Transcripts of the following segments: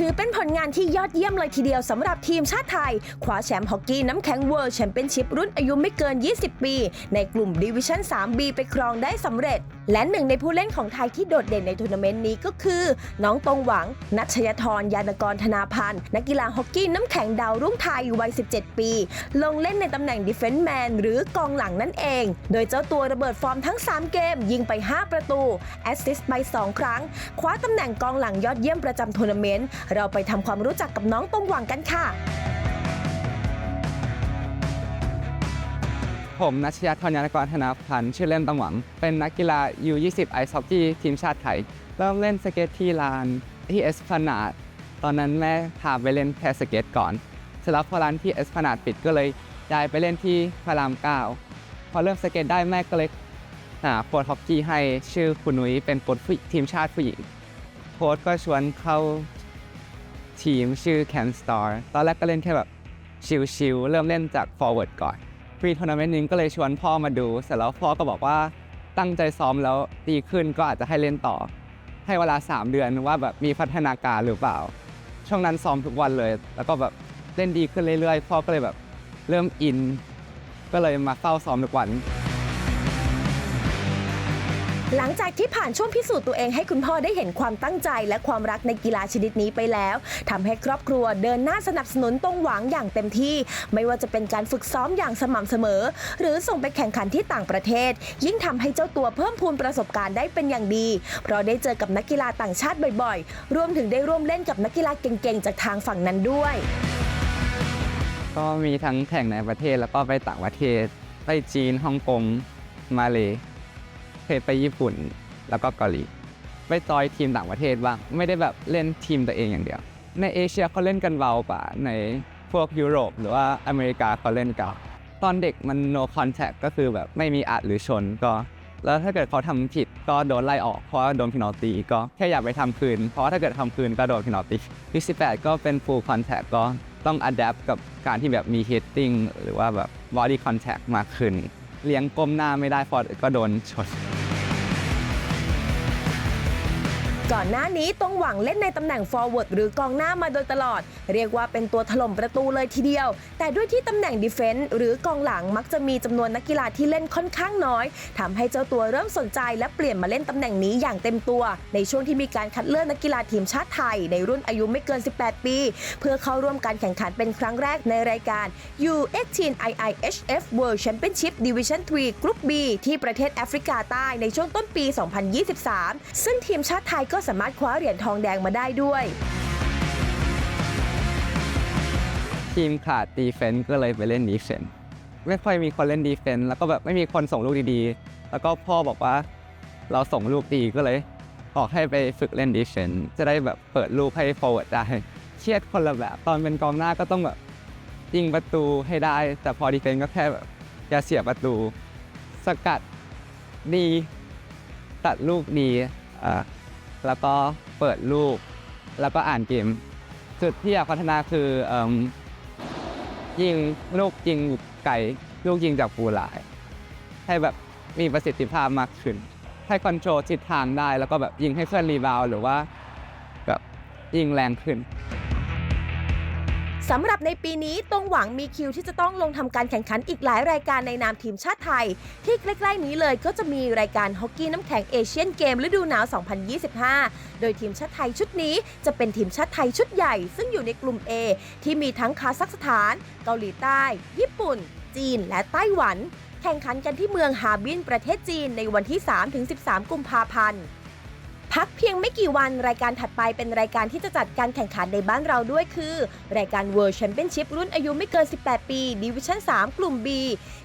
ถือเป็นผลงานที่ยอดเยี่ยมเลยทีเดียวสำหรับทีมชาติไทยคว้าแชมป์ฮอกกี้น้ำแข็งเวิลด์แชมเปี้ยนชิพรุ่นอายุไม่เกิน 20 ปี ในกลุ่มดิวิชั่น 3B ไปครองได้สำเร็จ และหนึ่งในผู้เล่นของไทยที่โดดเด่นในทัวร์นาเมนต์นี้ก็คือ น้องตรงหวัง นัชยธรยานกรธนาพันธ์นักกีฬาฮอกกี้น้ำแข็งดาวรุ่งไทยวัย 17 ปี ลงเล่นในตำแหน่งดิเฟน s ์แมนหรือกองหลังนั่นเอง โดยเจ้าตัวระเบิดฟอร์มทั้ง 3 เกม ยิงไป 5 ประตูแอสซิสต์ไป 2 ครั้ง คว้าตำแหน่งกองหลังยอดเยี่ยมประจำทัวร์นาเมนต์เราไปทำความรู้จักกับน้องตรงหวังกันค่ะ ผมนัชยาธรยานกรธนาพันธ์ชื่อเล่นตำหวัง เป็นนักกีฬา U20 ไอซ์ฮอกกี้ทีมชาติไทย เริ่มเล่นสเก็ตที่ลานที่เอสพนาดตอนนั้นแม่พาไปเล่นแค่สเก็ตก่อนเสร็จแล้วพอร้านที่เอสพนาดปิดก็เลยย้ายไปเล่นที่พระรามเก้าพอเริ่มสเก็ตได้แม่ก็เลยหาโค้ชฮอกกี้ให้ชื่อคุณนุ้ยเป็นโค้ชผู้ทีมชาติผู้หญิงโค้ชก็ชวนเข้า ทีมชื่อ Can Star ตอนแรกก็เล่นแค่แบบชิลๆเริ่มเล่นจาก forward ก่อนฟรีทัวร์นาเมนต์นี้ก็เลยชวนพ่อมาดู เสร็จแล้วพ่อก็บอกว่าตั้งใจซ้อมแล้วดีขึ้นก็อาจจะให้เล่นต่อ ให้เวลา 3 เดือนว่าแบบมีพัฒนาการหรือเปล่า ช่วงนั้นซ้อมทุกวันเลย แล้วก็แบบเล่นดีขึ้นเรื่อยๆ พ่อก็เลยแบบเริ่มอิน ก็เลยมาเฝ้าซ้อมทุกวัน หลังจากที่ผ่านช่วงพิสูจน์ตัวเองให้คุณพ่อได้เห็นความตั้งใจ และความรักในกีฬาชนิดนี้ไปแล้วทำให้ครอบครัวเดินหน้าสนับสนุนตรงหวังอย่างเต็มที่ ไม่ว่าจะเป็นการฝึกซ้อมอย่างสม่ำเสมอ หรือส่งไปแข่งขันที่ต่างประเทศ ยิ่งทำให้เจ้าตัวเพิ่มพูนประสบการณ์ได้เป็นอย่างดี เพราะได้เจอกับนักกีฬาต่างชาติบ่อยๆ รวมถึงได้ร่วมเล่นกับนักกีฬาเก่งๆ จากทางฝั่งนั้นด้วย ก็มีทั้งแข่งในประเทศแล้วก็ไปต่างประเทศไปจีนฮ่องกงมาเล เคยไปญี่ปุ่นแล้วก็เกาหลี ไปจอยทีมต่างประเทศบ้างไม่ได้แบบเล่นทีมตัวเองอย่างเดียว ในเอเชียเขาเล่นกันเบากว่าในพวกยุโรป หรือว่าอเมริกาเขาเล่นกันตอนเด็กมัน no contact ก็คือแบบไม่มีอัดหรือชนก็ แล้วถ้าเกิดเขาทำผิดก็โดนไล่ออกเพราะว่าโดนพินอตีก็แค่อยากไปทำคืน เพราะว่าถ้าเกิดทำคืนก็โดนพินอตีที่18 ก็เป็น full contact ก็ต้อง adapt กับการที่แบบมี hitting หรือว่าแบบ body contact มากขึ้น เลี้ยงก้มหน้าไม่ได้เพราะก็โดนชน ก่อนหน้านี้ตรงหวังเล่นในตำแหน่ง forward หรือกองหน้ามาโดยตลอด เรียกว่าเป็นตัวถล่มประตูเลยทีเดียว แต่ด้วยที่ตำแหน่ง defense หรือกองหลังมักจะมีจำนวนนักกีฬาที่เล่นค่อนข้างน้อยทำให้เจ้าตัวเริ่มสนใจและเปลี่ยนมาเล่นตำแหน่งนี้อย่างเต็มตัว ในช่วงที่มีการคัดเลือกนักกีฬาทีมชาติไทย ในรุ่นอายุไม่เกิน 18 ปี เพื่อเข้าร่วมการแข่งขันเป็นครั้งแรกในรายการ U18 IIHF World Championship Division 3 Group B ที่ประเทศแอฟริกาใต้ในช่วงต้นปี 2023 ซึ่งทีมชาติไทยก็็สามารถคว้าเหรียญทองแดงมาได้ด้วย ทีมขาดดีเฟน s ์ก็เลยไปเล่นดีเฟน s ์ไม่ค่อยมีคนเล่นดีเฟน s ์แล้วก็แบบไม่มีคนส่งลูกดีๆ แล้วก็พ่อบอกว่าเราส่งลูกดีก็เลยออกให้ไปฝึกเล่นดีเฟน s ์จะได้แบบเปิดลูกให้ forward ได้เครียดคนละแบบตอนเป็นกองหน้าก็ต้องแบบยิงประตูให้ได้ แต่พอดีเฟน s ์ก็แค่แบบอย่าเสียประตู สกัดดี ตัดลูกดีอ่า แล้วก็เปิดลูก แล้วก็อ่านเกม จุดที่อยากพัฒนาคือเอิ่มยิงลูกยิงไก่ลูกยิงจากปูหลาย ให้แบบมีประสิทธิภาพมากขึ้น ให้คอนโทรลทิศทางได้ แล้วก็แบบยิงให้เคลื่อนรีบาวด์หรือว่าแบบยิงแรงขึ้น สำหรับในปีนี้ตรงหวังมีคิวที่จะต้องลงทำการแข่งขันอีกหลายรายการในนามทีมชาติไทย ที่ใกล้ๆนี้เลยก็จะมีรายการฮอกกี้น้ำแข็งเอเชียนเกมฤดูหนาว 2025 โดยทีมชาติไทยชุดนี้จะเป็นทีมชาติไทยชุดใหญ่ ซึ่งอยู่ในกลุ่ม A ที่มีทั้งคาซัคสถาน เกาหลีใต้ ญี่ปุ่น จีน และไต้หวัน แข่งขันกันที่เมืองฮาร์บินประเทศจีนในวันที่ 3-13 กุมภาพันธ์ เพียงไม่กี่วันรายการถัดไปเป็นรายการที่จะจัดการแข่งขันในบ้านเราด้วยคือ รายการ World Championship รุ่นอายุไม่เกิน 18 ปี Division 3 กลุ่ม B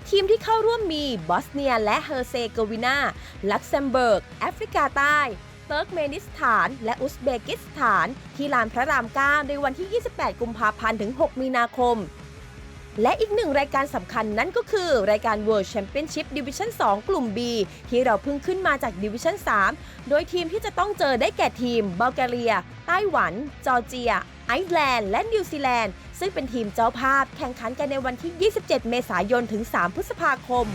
ทีมที่เข้าร่วมมีบอสเนียและเฮอร์เซโกวีนา ลักเซมเบิร์ก แอฟริกาใต้เติร์กเมนิสถาน และอุซเบกิสถาน ที่ลานพระราม 9 ในวันที่ 28 กุมภาพันธ์ ถึง 6 มีนาคม และอีกหนึ่งรายการสำคัญนั่นก็คือ รายการ World Championship Division 2 กลุ่ม B ที่เราเพิ่งขึ้นมาจาก Division 3 โดยทีมที่จะต้องเจอได้แก่ทีมบัลแกเรีย ไต้หวัน จอร์เจีย ไอซ์แลนด์ และนิวซีแลนด์ ซึ่งเป็นทีมเจ้าภาพแข่งขันกันในวันที่ 27 เมษายนถึง 3 พฤษภาคม